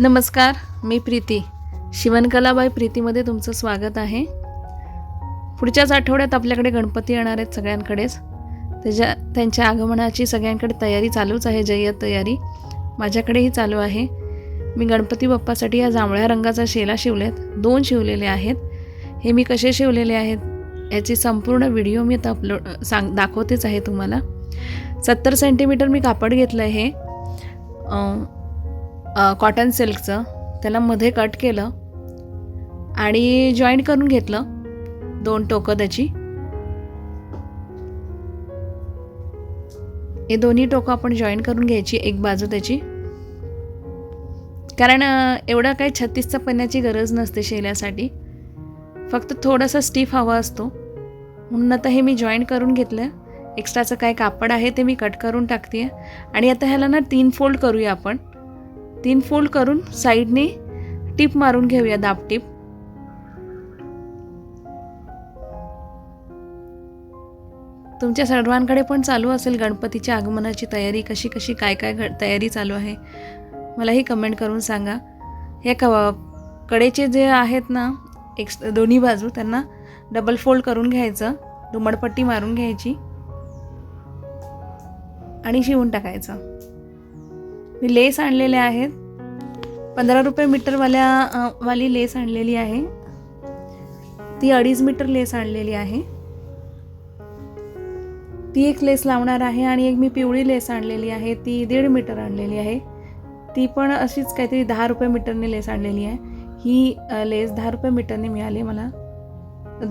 नमस्कार मी प्रीती. शिवनकलाबाई प्रीतीमध्ये तुमचं स्वागत आहे. पुढच्याच आठवड्यात आपल्याकडे गणपती येणार आहेत सगळ्यांकडेच. त्याच्या त्यांच्या आगमनाची सगळ्यांकडे तयारी चालूच आहे जय्यत तयारी. माझ्याकडेही चालू आहे. मी गणपती बाप्पासाठी या जांभळ्या रंगाचा शेला शिवलेत. दोन शिवलेले आहेत. हे मी कसे शिवलेले आहेत याची संपूर्ण व्हिडिओ मी आता अपलोड सांग दाखवतेच आहे तुम्हाला. सत्तर सेंटीमीटर मी कापड घेतलं आहे कॉटन सिल्कचं त्याला मध्ये कट केलं आणि जॉईंट करून घेतलं दोन टोकं त्याची. हे दोन्ही टोकं आपण जॉईन करून घ्यायची एक बाजू त्याची. कारण एवढं काही छत्तीसचा पन्याची गरज नसते शेल्यासाठी. फक्त थोडासा स्टीफ हवा असतो. म्हणून आता हे मी जॉईन करून घेतलं. एक्स्ट्राचं काय कापड आहे ते मी कट करून टाकते आणि आता ह्याला ना तीन फोल्ड करूया आपण. तीन फोल्ड करून साईडने टीप मारून घेऊया दाब टीप. तुमच्या सर्वांकडे पण चालू असेल गणपतीच्या आगमनाची तयारी कशी कशी काय काय घ तयारी चालू आहे मलाही कमेंट करून सांगा. हे क कडेचे जे आहेत ना एक दोन्ही बाजू त्यांना डबल फोल्ड करून घ्यायचं दुमडपट्टी मारून घ्यायची आणि शिवून टाकायचं. मी लेस आणलेले आहेत. पंधरा रुपये मीटरवाल्या वाली लेस आणलेली आहे. ती अडीच मीटर लेस आणलेली आहे. ती एक लेस लावणार आहे आणि एक मी पिवळी लेस आणलेली आहे. ती दीड मीटर आणलेली आहे. ती पण अशीच काहीतरी दहा रुपये मीटरने लेस आणलेली आहे. ही लेस दहा रुपये मीटरने मिळाली मला.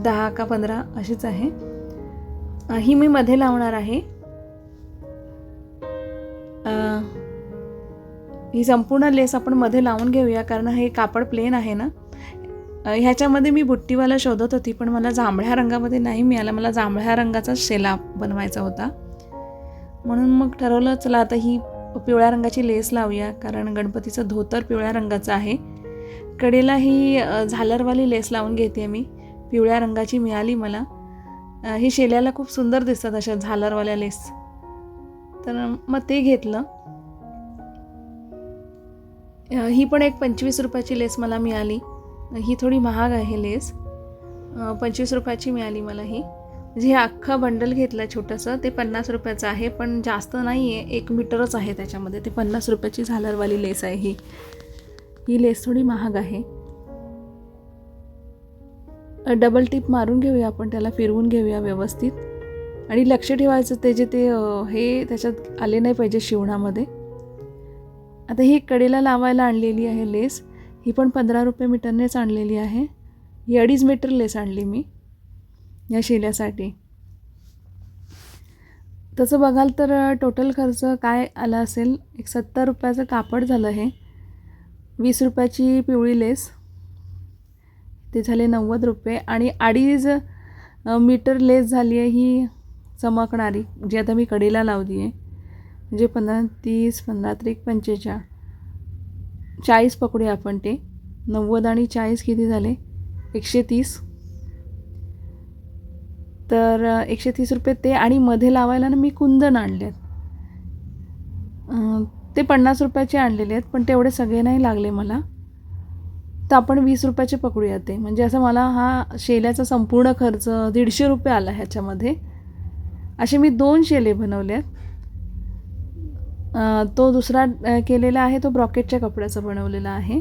दहा का पंधरा अशीच आहे. ही मी मध्ये लावणार आहे. ही संपूर्ण लेस आपण मध्ये लावून घेऊया कारण हे कापड प्लेन आहे ना. ह्याच्यामध्ये मी बुट्टीवाला शोधत होती पण मला जांभळ्या रंगामध्ये नाही मिळाला. मला जांभळ्या रंगाचा शेला बनवायचा होता. म्हणून मग ठरवलं चला आता ही पिवळ्या रंगाची लेस लावूया कारण गणपतीचं धोतर पिवळ्या रंगाचं आहे. कडेला ही झालरवाली लेस लावून घेते मी. पिवळ्या रंगाची मिळाली मला. ही शेल्याला खूप सुंदर दिसतात अशा झालरवाल्या लेस. तर मग ते घेतलं. ही पण एक पंचवीस रुपयाची लेस मला मिळाली. ही थोडी महाग आहे लेस. पंचवीस रुपयाची मिळाली मला ही. म्हणजे हे अख्खं बंडल घेतलं छोटंसं ते पन्नास रुपयाचं आहे पण जास्त नाही आहे एक मीटरच आहे त्याच्यामध्ये. ते पन्नास रुपयाची झालरवाली लेस आहे ही. ही लेस थोडी महाग आहे. डबल टिप मारून घेऊया आपण त्याला फिरवून घेऊया व्यवस्थित. आणि लक्ष ठेवायचं ते जे ते हे त्याच्यात आले नाही पाहिजे शिवणामध्ये. आता ही कडेला लावायला आणलेली आहे लेस. ही पण पंधरा रुपये मीटरनेच आणलेली आहे. ही अडीच मीटर लेस आणली मी या शिल्यासाठी. तसं बघाल तर टोटल खर्च काय आला असेल? एक सत्तर रुपयाचं कापड झालं हे. वीस रुपयाची पिवळी लेस. ते झाले नव्वद रुपये. आणि अडीच मीटर लेस झाली आहे ही चमकणारी जी आता मी कडेला लावली आहे म्हणजे पंधरा तीस पंधरा त्रिक पंचेचाळ. चाळीस पकडूया आपण ते. नव्वद आणि चाळीस किती झाले? एकशे तीस. तर एकशे तीस रुपये ते आणि मध्ये लावायला ना मी कुंदन आणलेत. ते पन्नास रुपयाचे आणलेले आहेत पण तेवढे सगळे नाही लागले मला. तर आपण वीस रुपयाचे पकडूया ते. म्हणजे असं मला हा शेल्याचा संपूर्ण खर्च दीडशे रुपये आला ह्याच्यामध्ये. असे मी दोन शेले बनवले आहेत तो दुसरा केलेला आहे तो ब्रॉकेटच्या कपड्याचा बनवलेला आहे.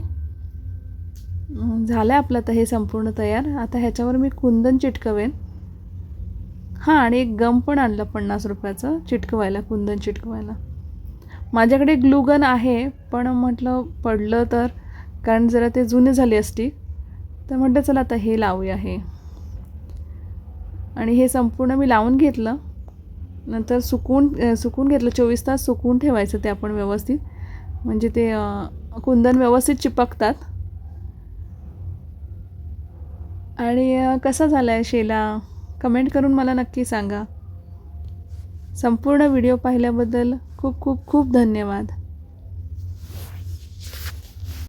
झालं आहे आपलं तर हे संपूर्ण तयार. आता ह्याच्यावर मी कुंदन चिटकवेन. हां आणि एक गम पण आणलं पन्नास रुपयाचं चिटकवायला कुंदन चिटकवायला. माझ्याकडे ग्लूगन आहे पण म्हटलं पडलं तर कारण जरा ते जुने झाले असती तर म्हटलं चला आता हे लावूया हे. आणि हे संपूर्ण मी लावून घेतलं. नंतर सुकून सुकून घेतलं. चोवीस तास सुकून ठेवायचं ते आपण व्यवस्थित. म्हणजे ते कुंदन व्यवस्थित चिपकतात. आणि कसा झाला आहे शेला? कमेंट करून मला नक्की सांगा. संपूर्ण व्हिडिओ पाहिल्याबद्दल खूप खूप खूप धन्यवाद.